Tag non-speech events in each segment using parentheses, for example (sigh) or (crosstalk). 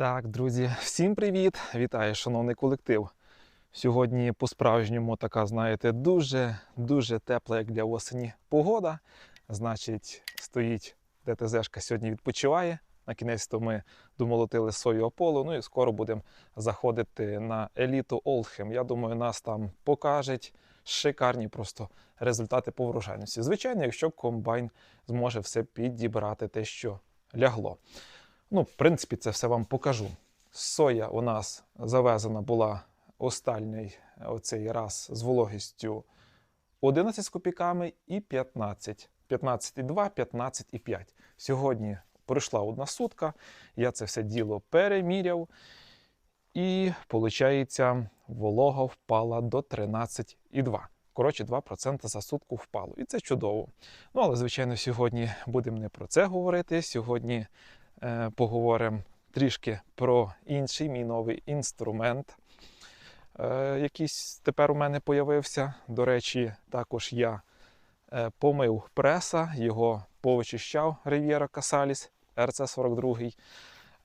Так, друзі, всім привіт! Вітаю, шановний колектив. Сьогодні по-справжньому така, знаєте, дуже-дуже тепла, як для осені погода. Значить, стоїть ДТЗшка сьогодні відпочиває. На кінець то ми домолотили сою Аполло, ну і скоро будемо заходити на еліту Олдхем. Я думаю, нас там покажуть шикарні просто результати по врожайності. Звичайно, якщо комбайн зможе все підібрати те, що лягло. Ну, в принципі, це все вам покажу. Соя у нас завезена була останній оцей раз з вологістю 11 з копійками і 15. 15,2, 15,5. Сьогодні пройшла одна сутка, я це все діло переміряв. І, виходить, волога впала до 13,2. Коротше, 2% за сутку впало. І це чудово. Ну, але, звичайно, сьогодні будемо не про це говорити. Сьогодні поговоримо трішки про інший мій новий інструмент, е, якийсь тепер у мене появився. До речі, також я е, помив преса, його повичищав Riviera RC42.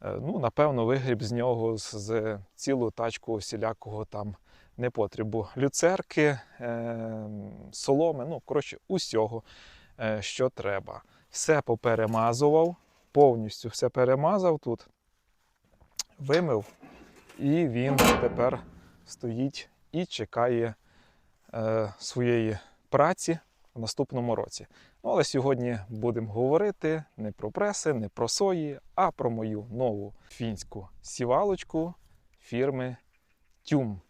Е, ну, напевно, вигріб з нього з, з цілу тачку всілякого там непотребу. Люцерки, е, соломи, ну, коротше, усього, е, що треба. Все поперемазував, повністю все перемазав тут, вимив, і він тепер стоїть і чекає е, своєї праці в наступному році. Ну, але сьогодні будемо говорити не про преси, не про сої, а про мою нову фінську сівалочку фірми Тюм.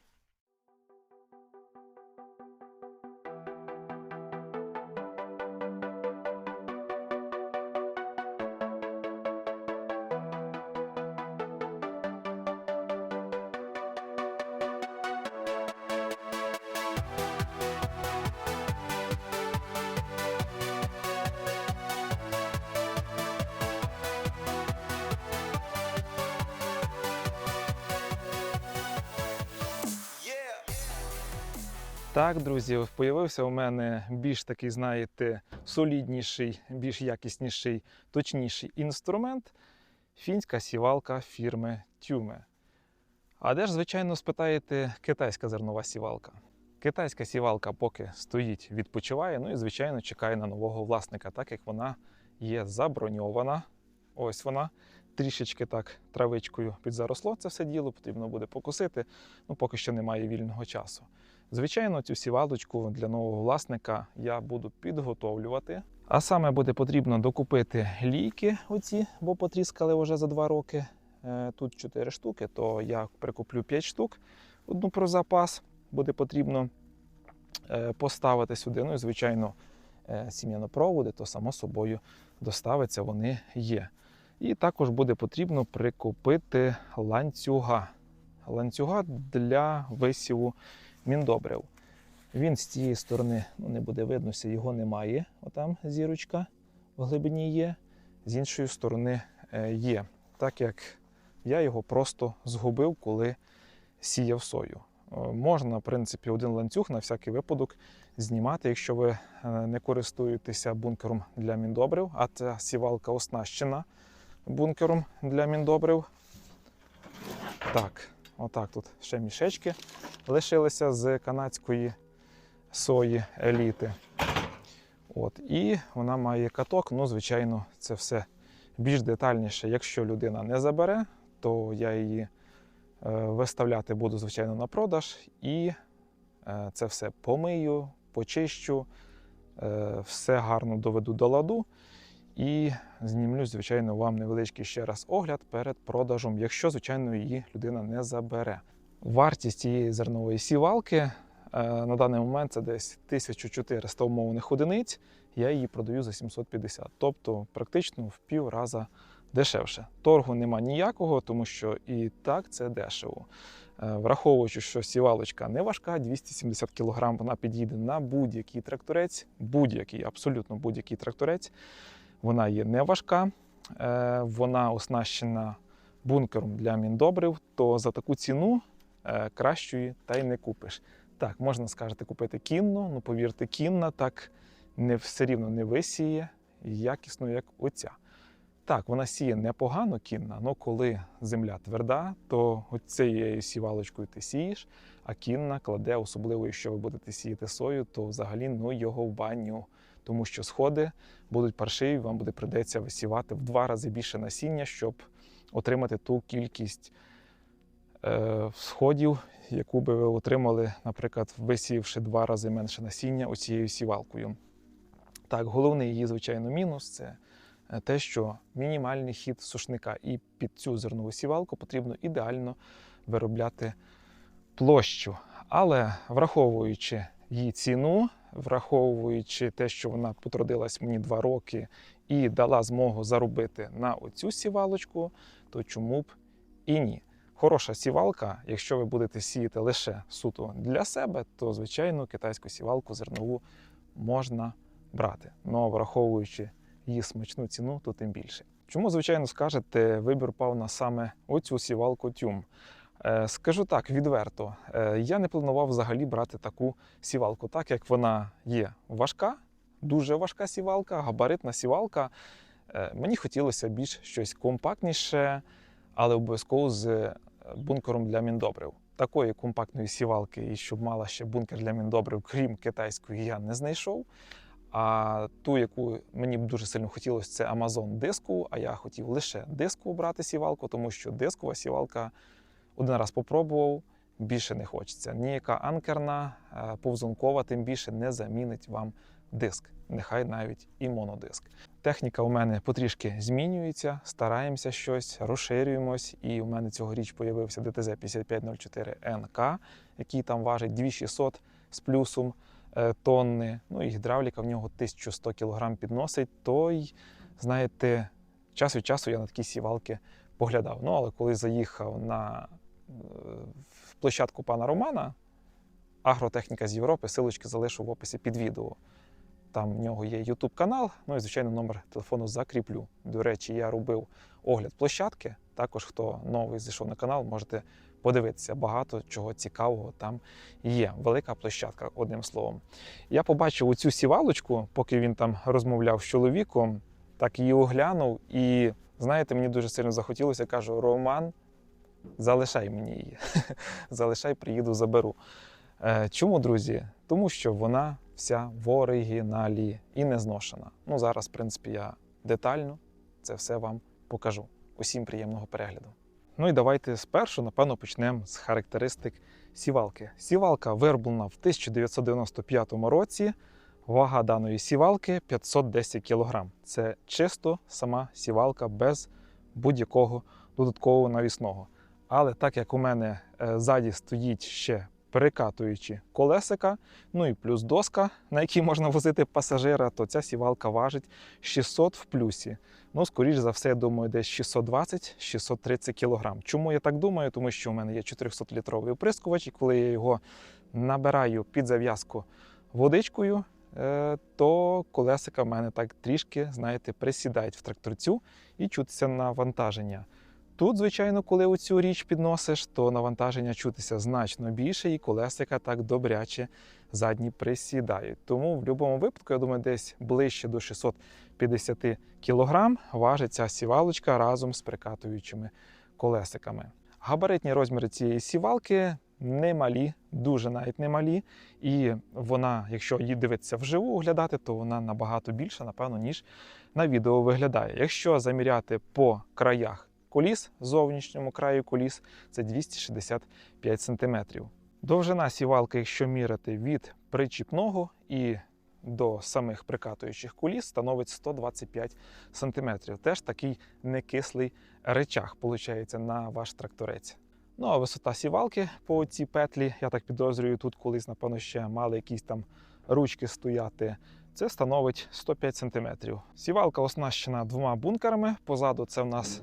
Так, друзі, появився у мене більш такий, знаєте, солідніший, більш якісніший, точніший інструмент фінська сівалка фірми Тюме. А де ж, звичайно, спитаєте, китайська зернова сівалка? Китайська сівалка поки стоїть, відпочиває, ну і, звичайно, чекає на нового власника, так як вона є заброньована. Ось вона. Трішечки так травичкою підзаросло це все діло, потрібно буде покусити. Ну, поки що немає вільного часу. Звичайно, цю сівалочку для нового власника я буду підготовлювати. А саме буде потрібно докупити лійки, оці, бо потріскали вже за два роки. Е, Тут 4 штуки, то я прикуплю 5 штук, одну про запас. Буде потрібно е, поставити сюди. Ну і, звичайно, е, сім'янопроводи, то само собою доставиться, вони є. І також буде потрібно прикупити ланцюга. Ланцюга для висіву міндобрив. Він з цієї сторони ну, не буде виднося, його немає. Отам зірочка в глибині є. З іншої сторони е, є. Так як я його просто згубив, коли сіяв сою. Е, Можна, в принципі, один ланцюг на всякий випадок знімати, якщо ви е, не користуєтеся бункером для міндобрив, а ця сівалка оснащена бункером для міндобрив. Так, отак тут ще мішечки лишилися з канадської сої еліти. От, І вона має каток. Ну, звичайно, це все більш детальніше. Якщо людина не забере, то я її е, виставляти буду, звичайно, на продаж і е, це все помию, почищу, е, все гарно доведу до ладу. І знімлю, звичайно, вам невеличкий ще раз огляд перед продажем, якщо, звичайно, її людина не забере. Вартість цієї зернової сівалки е, на даний момент це десь 1400 умовних одиниць. Я її продаю за 750, тобто практично в пів раза дешевше. Торгу нема ніякого, тому що і так це дешево. Е, Враховуючи, що сівалочка не важка, 270 кг, вона підійде на будь-який тракторець, будь-який, абсолютно будь-який тракторець. Вона є не важка, е, вона оснащена бункером для міндобрив, то за таку ціну е, кращої та й не купиш. Так, можна скажете купити кінну, ну повірте, кінна так не все рівно не висіє якісно, як оця. Так, вона сіє непогано кінна, але коли земля тверда, то цією сівалочкою ти сієш, а кінна кладе, особливо якщо ви будете сіяти сою, то взагалі ну його в баню. Тому що сходи будуть паршиві, вам буде придеться висівати в два рази більше насіння, щоб отримати ту кількість е, сходів, яку би ви отримали, наприклад, висівши два рази менше насіння оцією сівалкою. Так, головний її, звичайно, мінус це е, те, що мінімальний хід сушника, і під цю зернову сівалку потрібно ідеально виробляти площу. Але враховуючи її ціну, враховуючи те, що вона потрудилась мені два роки і дала змогу заробити на оцю сівалочку, то чому б і ні? Хороша сівалка, якщо ви будете сіяти лише суто для себе, то звичайно китайську сівалку зернову можна брати. Ну, враховуючи її смачну ціну, то тим більше. Чому, звичайно, скажете, вибір пав на саме оцю сівалку тюм? Е, Скажу так відверто, е, я не планував взагалі брати таку сівалку, так як вона є важка, дуже важка сівалка, габаритна сівалка. Е, Мені хотілося більш щось компактніше, але обов'язково з бункером для міндобрив. Такої компактної сівалки, і щоб мала ще бункер для міндобрив, крім китайської, я не знайшов. А ту, яку мені б дуже сильно хотілося, це Amazon диску. А я хотів лише диску брати сівалку, тому що дискова сівалка один раз попробував, більше не хочеться. Ніяка анкерна, е, повзункова, тим більше не замінить вам диск, нехай навіть і монодиск. Техніка у мене потрішки змінюється, стараємося щось, розширюємось. І у мене цьогоріч появився ДТЗ 5504 НК, який там важить 2600 з плюсом е, тонни. Ну і гідравліка в нього 1100 кг підносить. То й, знаєте, час від часу я на такі сівалки поглядав. Ну, але коли заїхав на в площадку пана Романа, агротехніка з Європи, силочки залишу в описі під відео. Там в нього є YouTube канал, ну і звичайно номер телефону закріплю. До речі, я робив огляд площадки. Також хто новий зайшов на канал, можете подивитися. Багато чого цікавого там є. Велика площадка, одним словом. Я побачив оцю сівалочку, поки він там розмовляв з чоловіком, так її оглянув. І знаєте, мені дуже сильно захотілося. Кажу: Роман, залишай мені її. (laughs) залишай, приїду, заберу. Е, Чому, друзі? Тому що вона вся в оригіналі і не зношена. Ну, зараз, в принципі, я детально це все вам покажу. Усім приємного перегляду. Ну і давайте спершу, напевно, почнемо з характеристик сівалки. Сівалка вироблена в 1995 році. Вага даної сівалки 510 кг. Це чисто сама сівалка без будь-якого додаткового навісного. Але так як у мене е, ззаді стоїть ще перекатуючі колесика, ну і плюс доска, на якій можна возити пасажира, то ця сівалка важить 600 в плюсі. Ну, скоріш за все, я думаю, десь 620-630 кг. Чому я так думаю? Тому що у мене є 400-літровий оприскувач, і коли я його набираю під зав'язку водичкою, е, то колесика в мене так трішки, знаєте, присідають в тракторцю і чутися навантаження. Тут, звичайно, коли оцю річ підносиш, то навантаження чутися значно більше, і колесика так добряче задні присідають. Тому в будь-якому випадку, я думаю, десь ближче до 650 кг важить ця сівалочка разом з прикатуючими колесиками. Габаритні розміри цієї сівалки немалі, дуже навіть немалі. І вона, якщо її дивитися вживу оглядати, то вона набагато більша, напевно, ніж на відео виглядає. Якщо заміряти по краях коліс, зовнішньому краю коліс, це 265 см. Довжина сівалки, якщо міряти від причіпного і до самих прикатуючих коліс, становить 125 см. Теж такий некислий речах, виходить, на ваш тракторець. Ну а висота сівалки по цій петлі, я так підозрюю, тут колись, напевно, ще мали якісь там ручки стояти. Це становить 105 см. Сівалка оснащена двома бункерами. Позаду це в нас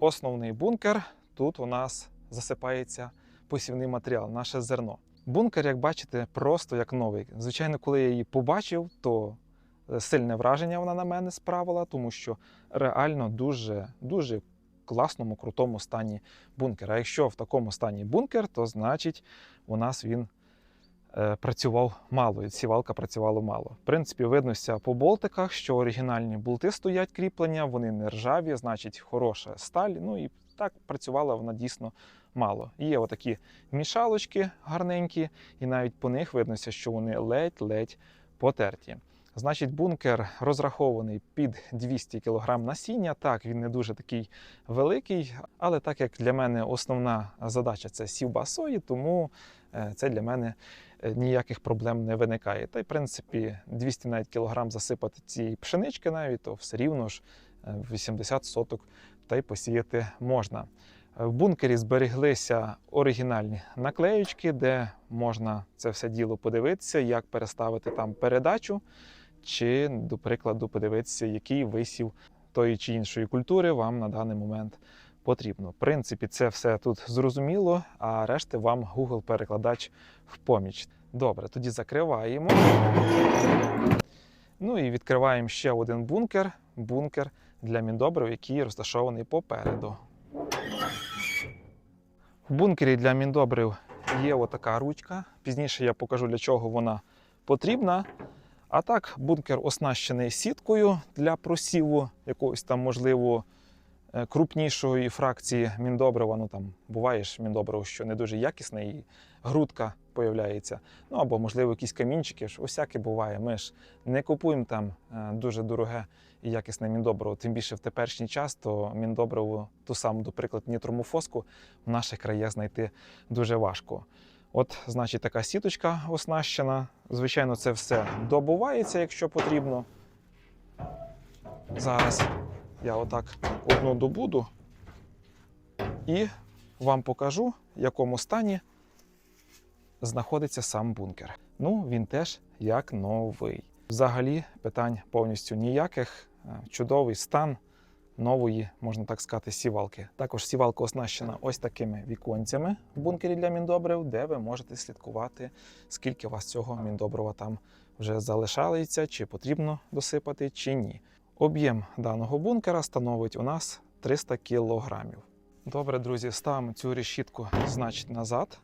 основний бункер. Тут у нас засипається посівний матеріал, наше зерно. Бункер, як бачите, просто як новий. Звичайно, коли я її побачив, то е, сильне враження вона на мене справила, тому що реально дуже дуже класному, крутому стані бункер. А якщо в такому стані бункер, то значить у нас він працював мало, і сівалка працювала мало. В принципі, виднося по болтиках, що оригінальні болти стоять кріплення, вони не ржаві, значить хороша сталь. Ну і так працювала вона дійсно мало. Є отакі мішалочки гарненькі, і навіть по них виднося, що вони ледь-ледь потерті. Значить, бункер розрахований під 200 кг насіння. Так, він не дуже такий великий, але так як для мене основна задача це сівба сої, тому е, це для мене е, ніяких проблем не виникає. Та й в принципі 200 навіть кілограм засипати цієї пшенички навіть, то все рівно ж е, 80 соток та й посіяти можна. В бункері збереглися оригінальні наклеючки, де можна це все діло подивитися, як переставити там передачу, чи, до прикладу, подивитися, який висів тої чи іншої культури вам на даний момент потрібно. В принципі, це все тут зрозуміло, а решти вам Google-перекладач в поміч. Добре, тоді закриваємо. Ну і відкриваємо ще один бункер. Бункер для міндобрив, який розташований попереду. В бункері для міндобрив є отака ручка. Пізніше я покажу, для чого вона потрібна. А так, бункер оснащений сіткою для просіву якогось там, можливо, крупнішої фракції міндобрива. Ну там буває ж міндобриво, що не дуже якісне, і грудка появляється. Ну або, можливо, якісь камінчики. ж Усяке буває. Ми ж не купуємо там е, дуже дороге і якісне міндобриво. Тим більше в теперішній час, то міндобриво, ту саму, до прикладу, нітромофоску в наших краях знайти дуже важко. От, значить, така сіточка оснащена. Звичайно, це все добувається, якщо потрібно. Зараз я отак одну добуду і вам покажу, в якому стані знаходиться сам бункер. Ну, він теж як новий. Взагалі, питань повністю ніяких. Е, Чудовий стан нової, можна так сказати, сівалки. Також сівалка оснащена ось такими віконцями в бункері для міндобрив, де ви можете слідкувати, скільки у вас цього міндобрива там вже залишається, чи потрібно досипати, чи ні. Об'єм даного бункера становить у нас 300 кілограмів. Добре, друзі, ставимо цю решітку значить назад.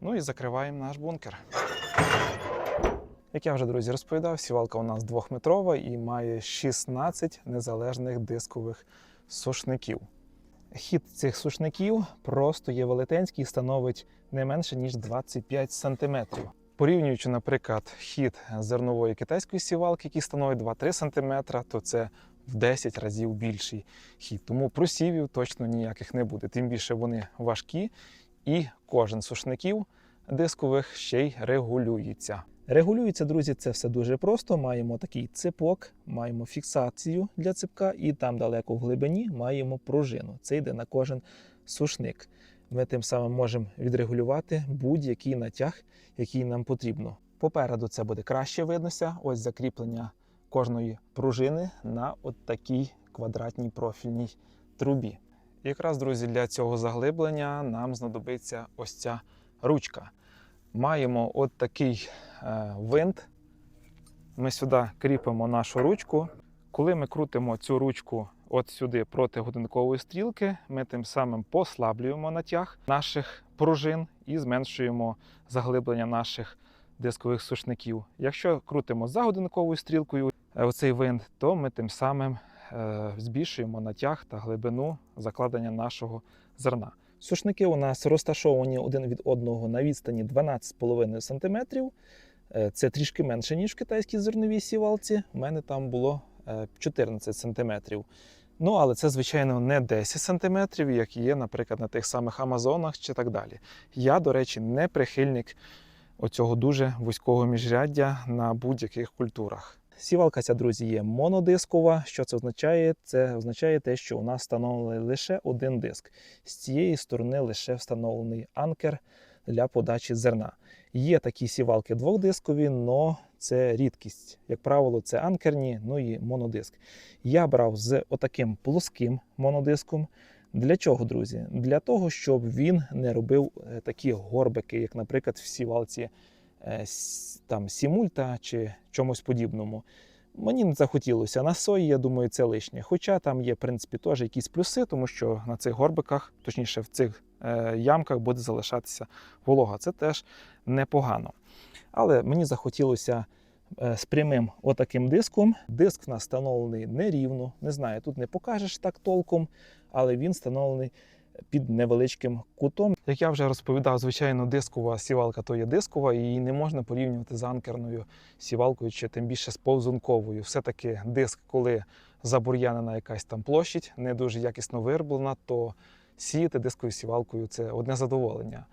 Ну і закриваємо наш бункер. Як я вже друзі розповідав, сівалка у нас двохметрова і має 16 незалежних дискових сушників. Хід цих сушників просто є велетенський і становить не менше ніж 25 см. Порівнюючи, наприклад, хід зернової китайської сівалки, який становить 2-3 см, то це в 10 разів більший хід. Тому просівів точно ніяких не буде. Тим більше вони важкі, і кожен сушників дискових ще й регулюється. Регулюється, друзі, це все дуже просто. Маємо такий ципок, маємо фіксацію для ципка, і там далеко в глибині маємо пружину. Це йде на кожен сушник. Ми тим самим можемо відрегулювати будь-який натяг, який нам потрібно. Попереду це буде краще виднося. Ось закріплення кожної пружини на от такій квадратній профільній трубі. Якраз, друзі, для цього заглиблення нам знадобиться ось ця ручка. Маємо от такий е, винт. Ми сюди кріпимо нашу ручку. Коли ми крутимо цю ручку от сюди проти годинкової стрілки, ми тим самим послаблюємо натяг наших пружин і зменшуємо заглиблення наших дискових сушників. Якщо крутимо за годинковою стрілкою е, оцей винт, то ми тим самим е, збільшуємо натяг та глибину закладення нашого зерна. Сушники у нас розташовані один від одного на відстані 12,5 см. Е, Це трішки менше, ніж в китайській зерновій сівалці. У мене там було е, 14 см. Ну, але це, звичайно, не 10 см, як є, наприклад, на тих самих Амазонах чи так далі. Я, до речі, не прихильник оцього дуже вузького міжряддя на будь-яких культурах. Сівалка ця, друзі, є монодискова. Що це означає? Це означає те, що у нас встановлений лише один диск. З цієї сторони лише встановлений анкер для подачі зерна. Є такі сівалки двохдискові, але це рідкість. Як правило, це анкерні, ну і монодиск. Я брав з отаким плоским монодиском. Для чого, друзі? Для того, щоб він не робив е, такі горбики, як, наприклад, в сівалці е, там Сімульта чи чомусь подібному. Мені не захотілося на сої, я думаю, це лишнє. Хоча там є, в принципі, теж якісь плюси, тому що на цих горбиках, точніше, в цих е, ямках буде залишатися волога. Це теж непогано. Але мені захотілося е, з прямим отаким диском. Диск в встановлений нерівно. Не знаю, тут не покажеш так толком, але він встановлений під невеличким кутом. Як я вже розповідав, звичайно, дискова сівалка то є дискова, і її не можна порівнювати з анкерною сівалкою чи тим більше з повзунковою. Все-таки диск, коли забур'янена якась там площадь, не дуже якісно вироблена, то сіяти дисковою сівалкою це одне задоволення.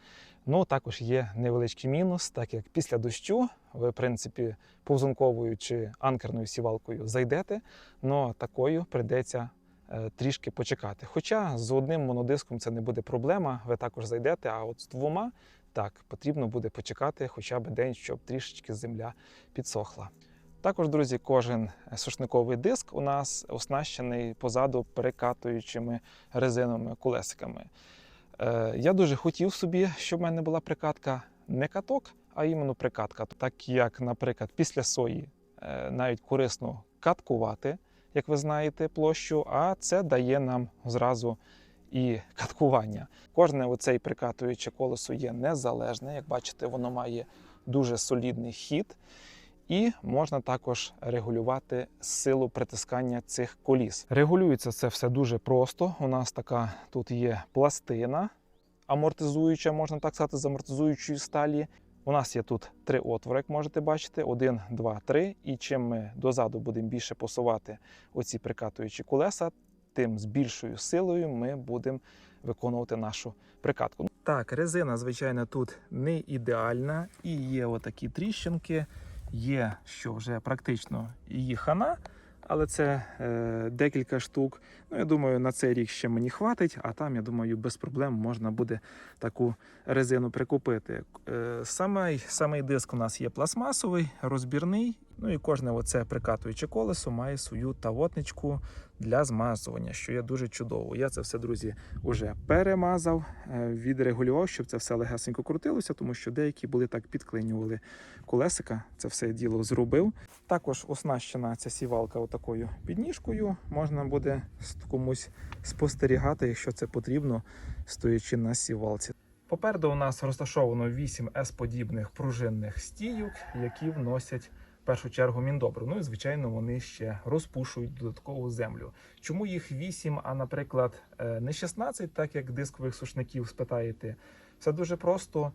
Ну, також є невеличкий мінус, так як після дощу ви, в принципі, повзунковою чи анкерною сівалкою зайдете, але такою прийдеться е, трішки почекати. Хоча з одним монодиском це не буде проблема, ви також зайдете, а от з двома так потрібно буде почекати хоча б день, щоб трішечки земля підсохла. Також, друзі, кожен сушниковий диск у нас оснащений позаду перекатуючими резиновими колесиками. Е, Я дуже хотів собі, щоб в мене була прикатка не каток, а іменно прикатка. Так як, наприклад, після сої е, навіть корисно каткувати, як ви знаєте, площу, а це дає нам зразу і каткування. Кожне оцей прикатуюче колесо є незалежне. Як бачите, воно має дуже солідний хід. І можна також регулювати силу притискання цих коліс. Регулюється це все дуже просто. У нас така тут є пластина амортизуюча, можна так сказати, з амортизуючої сталі. У нас є тут три отвори, як можете бачити: один, два, три. І чим ми дозаду будемо більше посувати оці прикатуючі колеса, тим з більшою силою ми будемо виконувати нашу прикатку. Так, резина, звичайно, тут не ідеальна, і є отакі тріщинки. Є, що вже практично її хана, але це е, декілька штук. Ну, я думаю, на цей рік ще мені хватить, а там, я думаю, без проблем можна буде таку резину прикупити. Е, самий, самий диск у нас є пластмасовий, розбірний. Ну і кожне оце прикатуюче колесо має свою тавотничку для змазування, що є дуже чудово. Я це все, друзі, вже перемазав, е, відрегулював, щоб це все легесенько крутилося, тому що деякі були так підклинювали колесика. Це все діло зробив. Також оснащена ця сівалка отакою підніжкою. Можна буде комусь спостерігати, якщо це потрібно, стоячи на сівалці. Попереду у нас розташовано 8 С-подібних пружинних стійок, які вносять в першу чергу міндобру. Ну і звичайно, вони ще розпушують додаткову землю. Чому їх 8, а наприклад, е, не 16, так як дискових сушників спитаєте? Все дуже просто.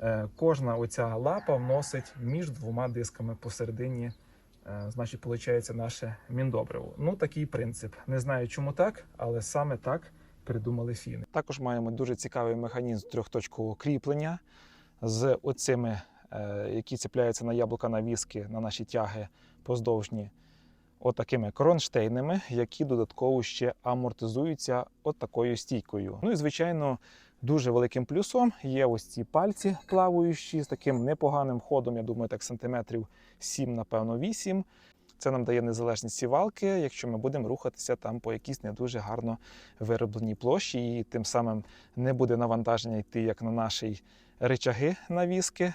Е, Кожна оця лапа вносить між двома дисками посередині. е, Значить, виходить наше міндобриво. Ну, такий принцип. Не знаю, чому так, але саме так придумали фіни. Також маємо дуже цікавий механізм трьохточкового кріплення з оцими, які цепляються на яблука навіски на наші тяги поздовжні, отакими кронштейнами, які додатково ще амортизуються от такою стійкою. Ну і звичайно. Дуже великим плюсом є ось ці пальці плаваючі з таким непоганим ходом, я думаю, так сантиметрів 7, напевно, 8. Це нам дає незалежність сівалки, якщо ми будемо рухатися там по якійсь не дуже гарно виробленій площі, і тим самим не буде навантаження йти як на наші речаги навіски е,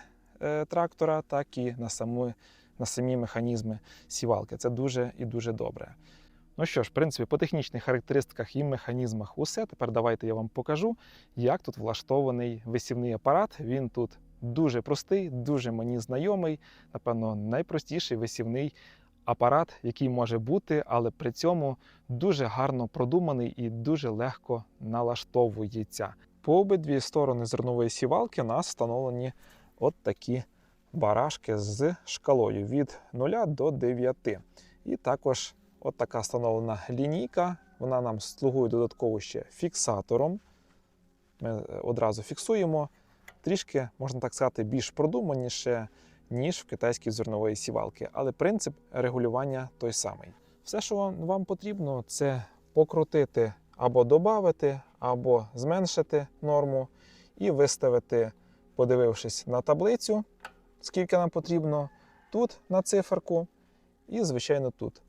трактора, так і на, саму, на самі механізми сівалки. Це дуже і дуже добре. Ну що ж, в принципі, по технічних характеристиках і механізмах усе. Тепер давайте я вам покажу, як тут влаштований висівний апарат. Він тут дуже простий, дуже мені знайомий. Напевно, найпростіший висівний апарат, який може бути, але при цьому дуже гарно продуманий і дуже легко налаштовується. По обидві сторони зернової сівалки у нас встановлені от такі барашки з шкалою від 0 до 9. І також От така встановлена лінійка. Вона нам слугує додатково ще фіксатором. Ми е, одразу фіксуємо. Трішки, можна так сказати, більш продуманіше, ніж в китайській зернової сівалки. Але принцип регулювання той самий. Все, що вам- вам потрібно, це покрутити або додати, або зменшити норму і виставити, подивившись на таблицю, скільки нам потрібно, тут на циферку, і, звичайно, тут.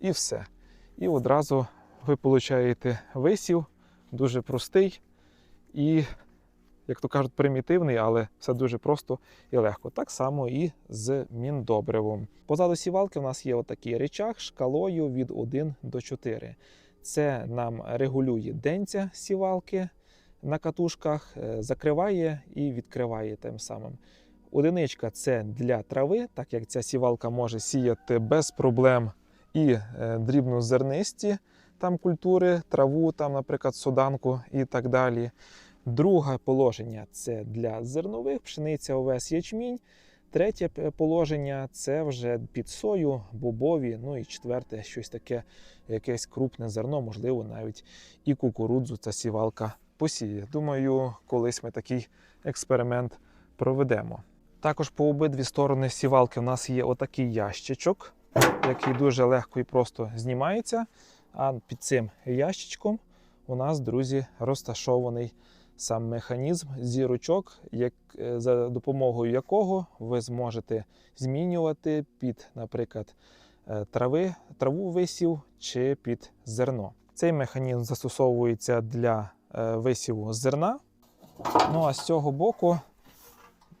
І все. І одразу ви получаєте висів, дуже простий і, як то кажуть, примітивний, але все дуже просто і легко. Так само і з міндобривом. Позаду сівалки у нас є отакий речах шкалою від 1 до 4. Це нам регулює денця сівалки. На катушках, е, закриває і відкриває тим самим. Одиничка це для трави, так як ця сівалка може сіяти без проблем і е, дрібнозернисті там культури, траву, там, наприклад, соданку і так далі. Друге положення це для зернових, пшениця, овес, ячмінь. Третє положення це вже під сою, бобові. Ну і четверте, щось таке, якесь крупне зерно, можливо, навіть і кукурудзу ця сівалка посіє. Думаю, колись ми такий експеримент проведемо. Також по обидві сторони сівалки у нас є отакий ящичок, який дуже легко і просто знімається. А під цим ящичком у нас, друзі, розташований сам механізм зірочок, як, е, за допомогою якого ви зможете змінювати під, наприклад, е, трави, траву висів чи під зерно. Цей механізм застосовується для висіву зерна. Ну а з цього боку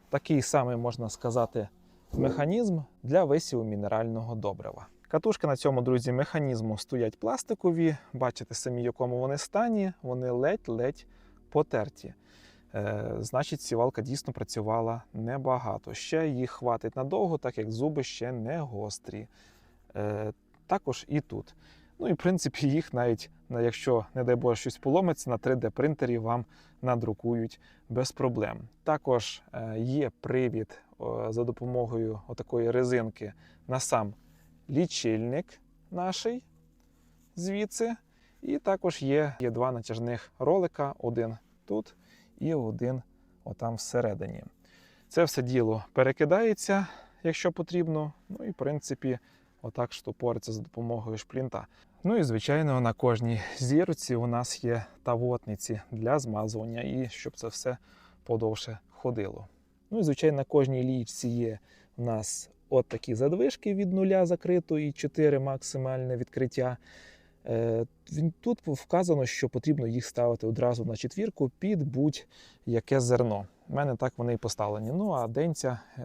такий самий можна сказати механізм для висіву мінерального добрива. Катушки на цьому, друзі, механізму стоять пластикові. Бачите самі, в якому вони стані. Вони ледь-ледь потерті. Е, значить, сівалка дійсно працювала небагато. Ще їх хватить надовго, так як зуби ще не гострі. Е, також і тут. Ну і в принципі їх навіть, якщо, не дай Боже, щось поломиться, на 3D-принтері вам надрукують без проблем. Також е, є привід за допомогою отакої резинки на сам лічильник наший звідси. І також є, є два натяжних ролика: один тут і один отам всередині. Це все діло перекидається, якщо потрібно. Ну і в принципі, отак штопориться за допомогою шплінта. Ну і звичайно, на кожній зірці у нас є тавотниці для змазування, і щоб це все подовше ходило. Ну і звичайно, на кожній лічці є у нас от такі задвижки від нуля закрито і 4 максимальне відкриття. Е, Тут вказано, що потрібно їх ставити одразу на четвірку під будь-яке зерно. У мене так вони і поставлені. Ну а денця, е,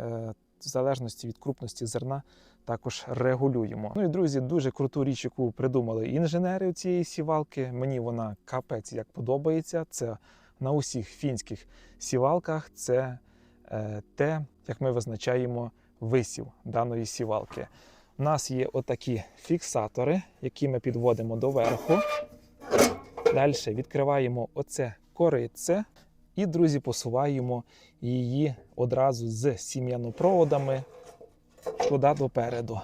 в залежності від крупності зерна, також регулюємо. Ну і друзі, дуже круту річ, яку придумали інженери цієї сівалки. Мені вона капець як подобається. Це на усіх фінських сівалках. Це е, те, як ми визначаємо висів даної сівалки. У нас є отакі фіксатори, які ми підводимо до верху. Далі відкриваємо оце корице. І, друзі, посуваємо її одразу з сім'янопроводами туди допереду.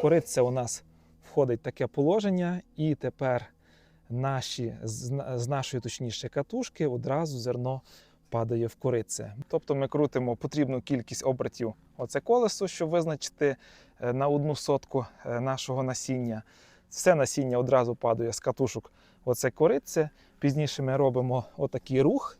Кориця у нас входить таке положення, і тепер наші, з, нашої точніше катушки одразу зерно падає в корице. Тобто ми крутимо потрібну кількість обертів оце колесо, щоб визначити е, на одну сотку е, нашого насіння. Все насіння одразу падає з катушок. Оце корице. Пізніше ми робимо отакий рух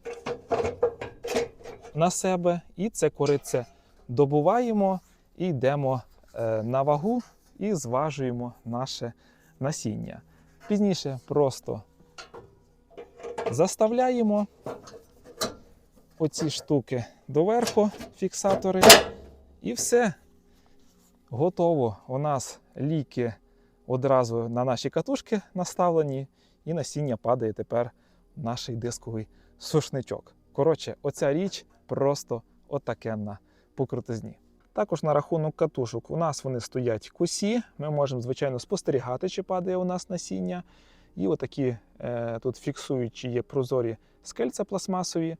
на себе, і це корице добуваємо і йдемо е, на вагу і зважуємо наше насіння. Пізніше просто заставляємо оці штуки доверху, фіксатори, і все. Готово. У нас ліки одразу на наші катушки наставлені, і насіння падає тепер в наш дисковий сушничок. Коротше, оця річ просто отакенна по крутизні. Також на рахунок катушок. У нас вони стоять косі. Ми можемо, звичайно, спостерігати, чи падає у нас насіння. І отакі е, тут фіксуючі є прозорі скельця пластмасові.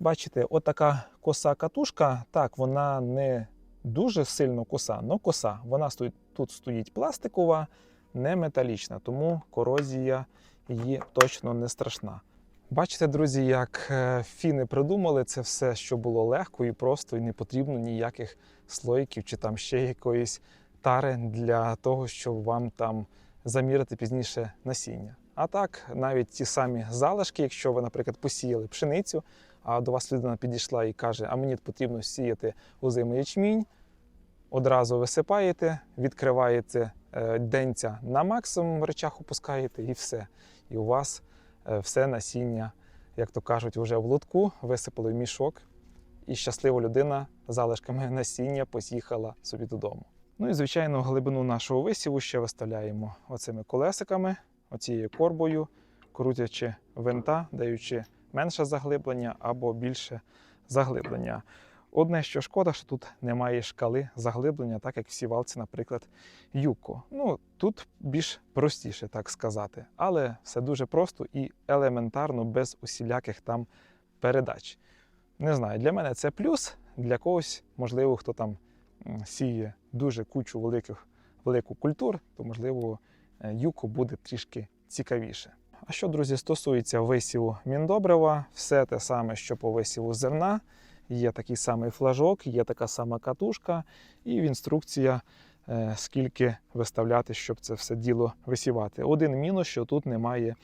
Бачите, отака коса катушка. Так, вона не дуже сильно коса, але коса. Вона стоїть, тут стоїть пластикова, не металічна, тому корозія її точно не страшна. Бачите, друзі, як е, фіни придумали це все, що було легко і просто, і не потрібно ніяких слоїків чи там ще якоїсь тари для того, щоб вам там замірити пізніше насіння. А так, навіть ті самі залишки, якщо ви, наприклад, посіяли пшеницю, а до вас людина підійшла і каже, а мені потрібно сіяти озимий ячмінь, одразу висипаєте, відкриваєте е, денця на максимум речах опускаєте і все. І у вас все насіння, як то кажуть, вже в лотку, висипали в мішок, і щаслива людина залишками насіння поїхала собі додому. Ну і звичайно, глибину нашого висіву ще виставляємо оцими колесиками, оцією корбою, крутячи винта, даючи менше заглиблення або більше заглиблення. Одне, що шкода, що тут немає шкали заглиблення, так як в сівалці, наприклад, Юко. Ну, тут більш простіше, так сказати. Але все дуже просто і елементарно, без усіляких там передач. Не знаю, для мене це плюс, для когось, можливо, хто там сіє дуже кучу великих, велику культур, то, можливо, е, Юко буде трішки цікавіше. А що, друзі, стосується висіву міндобрива, все те саме, що по висіву зерна. Є такий самий флажок, є така сама катушка, і в інструкція, е, скільки виставляти, щоб це все діло висівати. Один мінус, що тут немає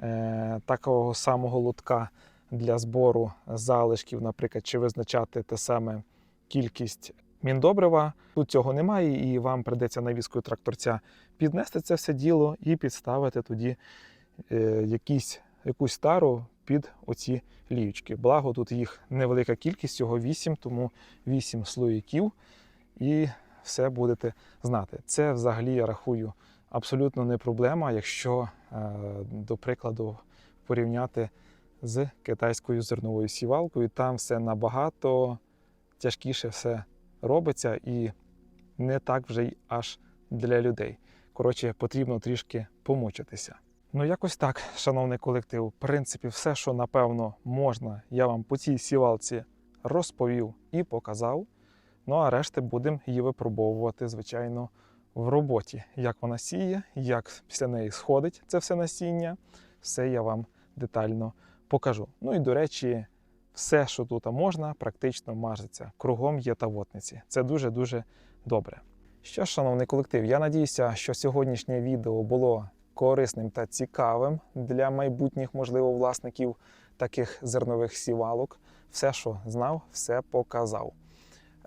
е, такого самого лотка для збору залишків, наприклад, чи визначати те саме кількість міндобрива. Тут цього немає, і вам придеться навіскою тракторця піднести це все діло і підставити тоді е, якісь, якусь тару під оці ліючки. Благо, тут їх невелика кількість, всього 8, тому 8 слоїків, і все будете знати. Це взагалі я рахую абсолютно не проблема, якщо, е, до прикладу, порівняти з китайською зерновою сівалкою. Там все набагато тяжкіше все робиться і не так вже й аж для людей. Коротше, потрібно трішки помучитися. Ну, якось так, шановний колектив. В принципі, все, що напевно можна, я вам по цій сівалці розповів і показав. Ну а решти будемо її випробовувати, звичайно, в роботі. Як вона сіє, як після неї сходить це все насіння, все я вам детально покажу. Ну і до речі, все, що тут можна, практично мажеться. Кругом є тавотниці. Це дуже-дуже добре. Що ж, шановний колектив, я надіюся, що сьогоднішнє відео було корисним та цікавим для майбутніх, можливо, власників таких зернових сівалок. Все, що знав, все показав.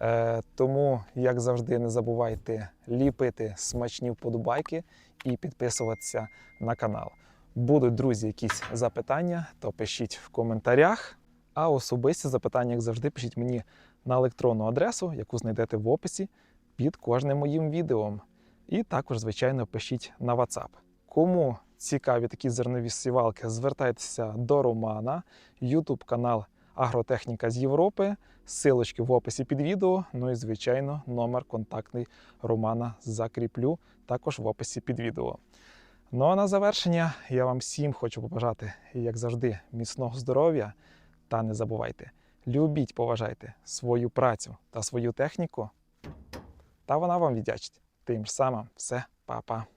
Е, тому, як завжди, не забувайте ліпити смачні вподобайки і підписуватися на канал. Будуть, друзі, якісь запитання, то пишіть в коментарях. А особисті запитання, як завжди, пишіть мені на електронну адресу, яку знайдете в описі під кожним моїм відео. І також, звичайно, пишіть на WhatsApp. Кому цікаві такі зернові сівалки, звертайтеся до Романа, YouTube канал Агротехніка з Європи. Силочки в описі під відео. Ну і, звичайно, номер контактний Романа закріплю також в описі під відео. Ну а на завершення я вам всім хочу побажати, як завжди, міцного здоров'я. Та не забувайте, любіть, поважайте свою працю та свою техніку, та вона вам віддячить. Тим ж самим все, па-па.